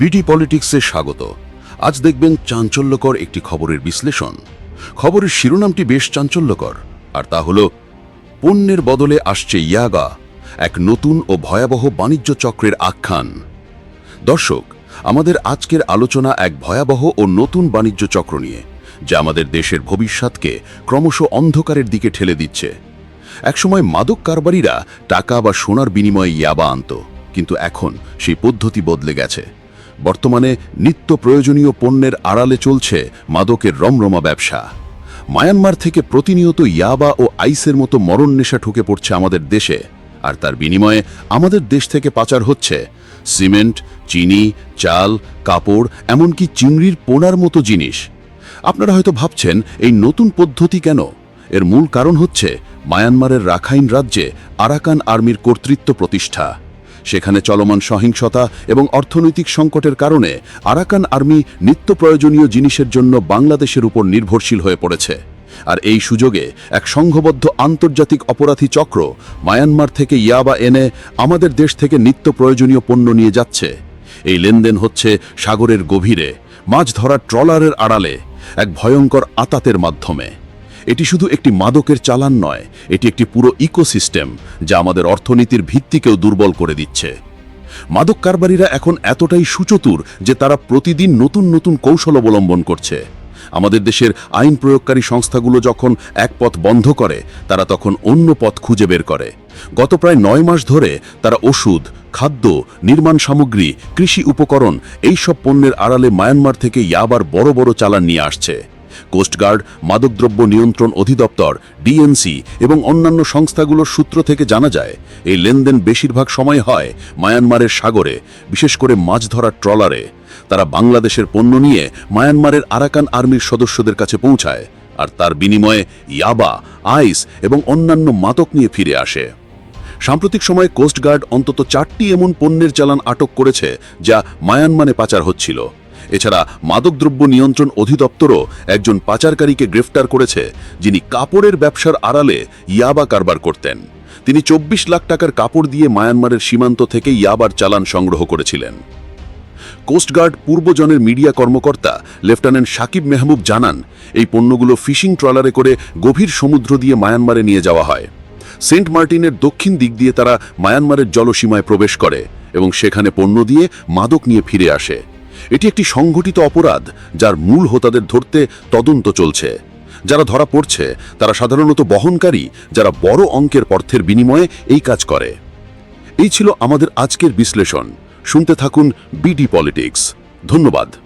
BD পলিটিক্সে স্বাগত। আজ দেখবেন চাঞ্চল্যকর একটি খবরের বিশ্লেষণ। খবরের শিরোনামটি বেশ চাঞ্চল্যকর। আর তা হল, পণ্যের বদলে আসছে ইয়াগা, এক নতুন ও ভয়াবহ বাণিজ্য চক্রের আখ্যান। দর্শক, আমাদের আজকের আলোচনা এক ভয়াবহ ও নতুন বাণিজ্য চক্র নিয়ে, যা আমাদের দেশের ভবিষ্যৎকে ক্রমশ অন্ধকারের দিকে ঠেলে দিচ্ছে। একসময় মাদক কারবারিরা টাকা বা সোনার বিনিময়ে ইয়াবা আনত, কিন্তু এখন সেই পদ্ধতি বদলে গেছে। বর্তমানে নিত্য প্রয়োজনীয় পণ্যের আড়ালে চলছে মাদকের রমরমা ব্যবসা। মায়ানমার থেকে প্রতিনিয়ত ইয়াবা ও আইসের মতো মরণ নেশা ঢুকে পড়ছে আমাদের দেশে, আর তার বিনিময়ে আমাদের দেশ থেকে পাচার হচ্ছে। সিমেন্ট, চিনি, চাল, কাপড়, এমনকি চিংড়ির পোনার মতো জিনিস। আপনারা হয়তো ভাবছেন, এই নতুন পদ্ধতি কেন? এর মূল কারণ হচ্ছে মায়ানমারের রাখাইন রাজ্যে আরাকান আর্মির কর্তৃত্ব প্রতিষ্ঠা। সেখানে চলমান সহিংসতা এবং অর্থনৈতিক সংকটের কারণে আরাকান আর্মি নিত্য প্রয়োজনীয় জিনিসের জন্য বাংলাদেশের উপর নির্ভরশীল হয়ে পড়েছে। আর এই সুযোগে এক সংঘবদ্ধ আন্তর্জাতিক অপরাধী চক্র মায়ানমার থেকে ইয়াবা এনে আমাদের দেশ থেকে নিত্য প্রয়োজনীয় পণ্য নিয়ে যাচ্ছে। এই লেনদেন হচ্ছে সাগরের গভীরে, মাছ ধরার ট্রলারের আড়ালে, এক ভয়ঙ্কর আতাতের মাধ্যমে। এটি শুধু একটি মাদকের চালান নয়, এটি একটি পুরো ইকোসিস্টেম যা আমাদের অর্থনীতির ভিত্তিকেও দুর্বল করে দিচ্ছে। মাদক কারবারিরা এখন এতটাই সুচতুর যে তারা প্রতিদিন নতুন নতুন কৌশল অবলম্বন করছে। আমাদের দেশের আইন প্রয়োগকারী সংস্থাগুলো যখন এক পথ বন্ধ করে, তারা তখন অন্য পথ খুঁজে বের করে। গত প্রায় নয় মাস ধরে তারা ওষুধ, খাদ্য, নির্মাণ সামগ্রী, কৃষি উপকরণ, এইসব পণ্যের আড়ালে মায়ানমার থেকে ইয়াবার বড় বড় চালান নিয়ে আসছে। কোস্টগার্ড, মাদকদ্রব্য নিয়ন্ত্রণ অধিদপ্তর, ডিএনসি এবং অন্যান্য সংস্থাগুলোর সূত্র থেকে জানা যায়, এই লেনদেন বেশিরভাগ সময় হয় মায়ানমারের সাগরে, বিশেষ করে মাছ ধরার ট্রলারে। তারা বাংলাদেশের পণ্য নিয়ে মায়ানমারের আরাকান আর্মির সদস্যদের কাছে পৌঁছায়, আর তার বিনিময়ে ইয়াবা, আইস এবং অন্যান্য মাদক নিয়ে ফিরে আসে। সাম্প্রতিক সময়ে কোস্টগার্ড অন্তত চারটি এমন পণ্যের চালান আটক করেছে, যা মায়ানমারে পাচার হচ্ছিল। এছাড়া মাদকদ্রব্য নিয়ন্ত্রণ অধিদপ্তরও একজন পাচারকারীকে গ্রেফতার করেছে, যিনি কাপড়ের ব্যবসার আড়ালে ইয়াবা কারবার করতেন। তিনি চব্বিশ লাখ টাকার কাপড় দিয়ে মায়ানমারের সীমান্ত থেকে ইয়াবার চালান সংগ্রহ করেছিলেন। কোস্টগার্ড পূর্বজনের মিডিয়া কর্মকর্তা লেফটেন্যান্ট সাকিব মেহবুব জানান, এই পণ্যগুলো ফিশিং ট্রলারে করে গভীর সমুদ্র দিয়ে মায়ানমারে নিয়ে যাওয়া হয়। সেন্ট মার্টিনের দক্ষিণ দিক দিয়ে তারা মায়ানমারের জলসীমায় প্রবেশ করে এবং সেখানে পণ্য দিয়ে মাদক নিয়ে ফিরে আসে। এটি একটি সংঘটিত অপরাধ যার মূল হোতাদের ধরতে তদন্ত চলছে। যারা ধরা পড়ছে, তারা সাধারণত বহনকারী, যারা বড় অঙ্কের অর্থের বিনিময়ে এই কাজ করে। এই ছিল আমাদের আজকের বিশ্লেষণ। শুনতে থাকুন বিডি পলিটিক্স ধন্যবাদ।